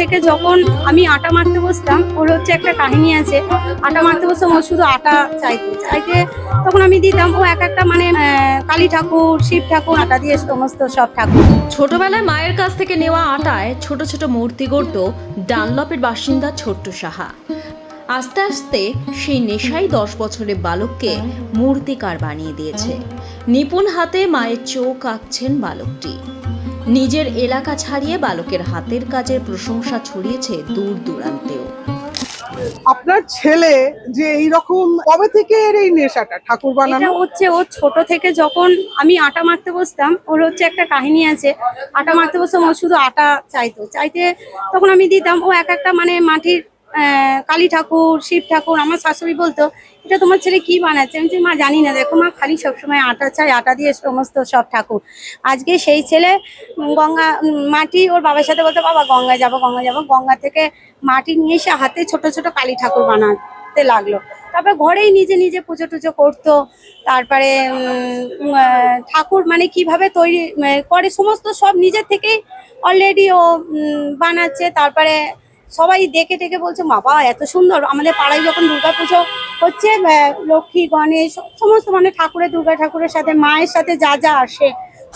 থেকে যখন আমি আটা মারতে বসতাম, ওর হচ্ছে একটা কাহিনী আছে। আটা মারতে বসতাম ও শুধু আটা চাইতো। চাইতে তখন আমি দিতাম, ও এক একটা মানে কালী ঠাকুর, শিব ঠাকুর, আটা দিয়ে সমস্ত সব ঠাকুর। ছোটবেলায় মায়ের কাছ থেকে নেওয়া আটায় ছোট ছোট মূর্তি গড়ত ডানলপের বাসিন্দা ছোট্ট সাহা। আস্তে আস্তে সেই নেশাই দশ বছরের বালককে মূর্তিকার বানিয়ে দিয়েছে। নিপুণ হাতে মায়ের চোখ আঁকছেন বালকটি। নিজের এলাকা ছাড়িয়ে বালকের হাতের কাজের প্রশংসা ছড়িয়েছে দূর দূরান্তেও। আপনার ছেলে যে এই রকম কবে থেকে এর এই নেশাটা? ঠাকুর এটা বানানো? হচ্ছে ও ছোট থেকে যখন আমি আটা মারতে বসতাম ওর হচ্ছে একটা কাহিনী আছে। আটা মারতে বসতাম ও শুধু আটা চাইতো। চাইতে তখন আমি দিতাম ও এক একটা মানে মাটির কালী ঠাকুর, শিব ঠাকুর, আমার শাশুড়ি বলতো, এটা তোমার ছেলে কি বানাচ্ছে? আমি মা, জানি না। দেখো, মা, খালি সবসময় আটা চাই, আটা দিয়ে সমস্ত সব ঠাকুর। আজকে সেই ছেলে গঙ্গা, মাটি ওর বাবার সাথে বলতো, বাবা গঙ্গা যাব গঙ্গা যাব। গঙ্গা থেকে মাটি নিয়ে এসে হাতে ছোট ছোট কালী ঠাকুর বানাতে লাগল। তারপর ঘরেই নিজে নিজে পুজো, টুজো করতো। তারপরে ঠাকুর মানে কীভাবে তৈরি করে, সমস্ত সব নিজের থেকেই অলরেডি ও বানাচ্ছে। তারপরে সবাই দেখে টেকে বলছে বাবা এত সুন্দর। আমাদের পাড়ায় যখন দুর্গাপুজো হচ্ছে লক্ষ্মী গণেশ সমস্ত মানে ঠাকুরের দুর্গা ঠাকুরের সাথে মায়ের সাথে যা যা আসে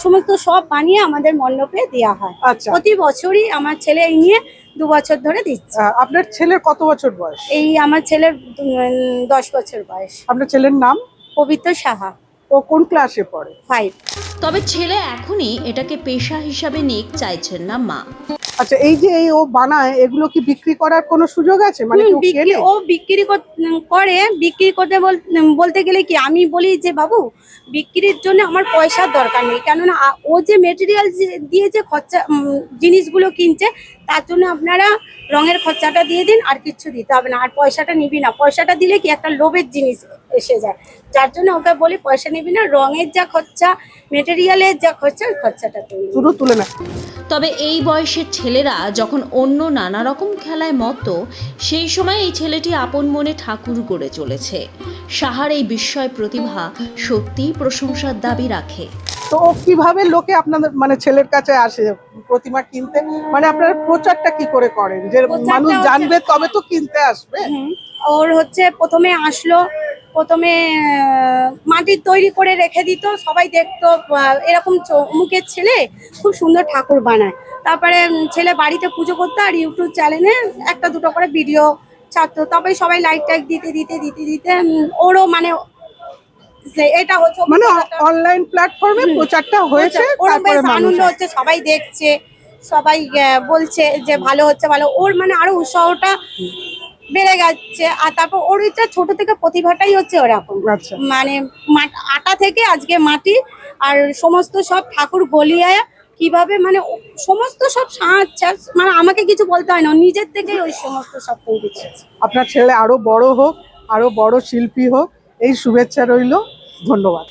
সমস্ত সব বানিয়ে আমাদের মণ্ডপে দেওয়া হয়। আচ্ছা। প্রতি বছরই আমার ছেলে এই নিয়ে দু বছর ধরে দিচ্ছে। আপনার ছেলের কত বছর বয়স? এই আমার ছেলের দশ বছর বয়স। আপনার ছেলের নাম? পবিত্র সাহা। ও কোন ক্লাসে পড়ে? ফাইভ তবে ছেলে এখনই এটাকে পেশা হিসাবে নিক চাইছেন না মা। আচ্ছা এই যে এই ও বানায় এগুলো কি বিক্রি করার কোনো সুযোগ আছে? মানে কেউ বিক্রি কেনে? ও বিক্রি কর- করে। বিক্রি করতে বল- বলতে গেলে কি আমি বলি যে বাবু বিক্রির জন্য আমার পয়সার দরকার নেই। কেননা আ- ও যে মেটেরিয়াল দিয়ে যে খরচা উম, জিনিসগুলো কিনছে তার জন্য আপনারা রঙের খরচাটা দিয়ে দিন আর কিচ্ছু দিতে হবে না। আর পয়সাটা নিবি না। পয়সাটা দিলে কি একটা লোভের জিনিস এসে যায়। যার জন্য ওকে বলি পয়সা নিবি না রঙের যা খরচা মেটেরিয়ালের যা খরচা ওই খরচাটা শুধু তুলে না। তবে এই বয়সের ছেলেরা যখন অন্য নানা রকম খেলায় মত্ত সেই সময় এই ছেলেটি আপন মনে ঠাকুর গড়ে চলেছে। সাহার এই বিস্ময় প্রতিভা সত্যিই প্রশংসার দাবি রাখে। তো কীভাবে লোকে আপনাদের মানে ছেলের কাছে আসে প্রতিমা কিনতে? মানে আপনারা প্রচারটা কি করে করেন? যে মানুষ জানবে তবে তো কিনতে আসবে। ওর হচ্ছে প্রথমে আসলো প্রথমে মাটির তৈরি করে রেখে দিত সবাই দেখতো এরকম মুখের ছেলে খুব সুন্দর ঠাকুর বানায়। তারপরে ছেলে বাড়িতে পুজো করতো আর ইউটিউব চ্যানেলে একটা দুটো করে ভিডিও ছাড়তো। তারপরে সবাই লাইক টাইক দিতে দিতে দিতে দিতে ওরও মানে এটা হচ্ছে মানে অনলাইন প্ল্যাটফর্মে। প্রচারটা হয়েছে ওর বেশ আনন্দ হচ্ছে সবাই দেখছে সবাই বলছে যে ভালো হচ্ছে ভালো ওর মানে আরও উৎসাহটা বেড়ে যাচ্ছে আর তারপর ওর এটা ছোট থেকে প্রতিভাটাই হচ্ছে ওরকম। আচ্ছা। মানে আটা থেকে আজকে মাটি আর সমস্ত সব ঠাকুর গলিয়ে কীভাবে মানে সমস্ত সব টাজ, মানে আমাকে কিছু বলতে হয় না নিজের থেকেই ওই সমস্ত সব তৈরি করেছে। আপনার ছেলে আরও বড় হোক আরও বড় শিল্পী হোক এই শুভেচ্ছা রইল ধন্যবাদ।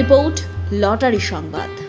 রিপোর্ট লটারি সংবাদ।